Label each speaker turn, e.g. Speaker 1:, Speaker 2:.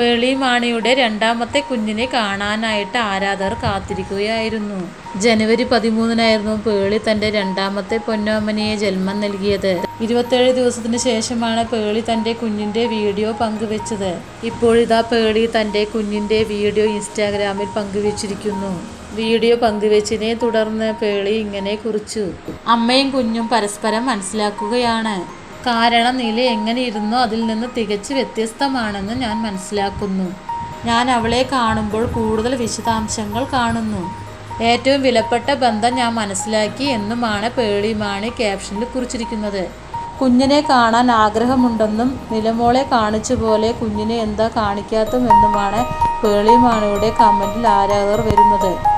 Speaker 1: പേളിമാണിയുടെ രണ്ടാമത്തെ കുഞ്ഞിനെ കാണാനായിട്ട് ആരാധകർ കാത്തിരിക്കുകയായിരുന്നു. ജനുവരി പതിമൂന്നിനായിരുന്നു പേളി തന്റെ രണ്ടാമത്തെ പൊന്നോമനയെ ജന്മം നൽകിയത്. ഇരുപത്തേഴ് ദിവസത്തിന് ശേഷമാണ് പേളി തന്റെ കുഞ്ഞിന്റെ വീഡിയോ പങ്കുവെച്ചത്. ഇപ്പോഴിതാ പേളി തന്റെ കുഞ്ഞിന്റെ വീഡിയോ ഇൻസ്റ്റാഗ്രാമിൽ പങ്കുവച്ചിരിക്കുന്നു. വീഡിയോ പങ്കുവച്ചതിനെ തുടർന്ന് പേളി ഇങ്ങനെ കുറിച്ചു. അമ്മയും കുഞ്ഞും പരസ്പരം മനസ്സിലാക്കുകയാണ്. കാരണം നില എങ്ങനെ ഇരുന്നോ അതിൽ നിന്ന് തികച്ച് വ്യത്യസ്തമാണെന്ന് ഞാൻ മനസ്സിലാക്കുന്നു. ഞാൻ അവളെ കാണുമ്പോൾ കൂടുതൽ വിശദാംശങ്ങൾ കാണുന്നു. ഏറ്റവും വിലപ്പെട്ട ബന്ധം ഞാൻ മനസ്സിലാക്കി എന്നുമാണ് പേളിയുമാണ് ക്യാപ്ഷനിൽ കുറിച്ചിരിക്കുന്നത്. കുഞ്ഞിനെ കാണാൻ ആഗ്രഹമുണ്ടെന്നും നിലമോളെ കാണിച്ചു പോലെ കുഞ്ഞിനെ എന്താ കാണിക്കാത്തതെന്നുമാണ് പേളിമാണിയുടെ കമന്റിൽ ആരാധകർ വരുന്നത്.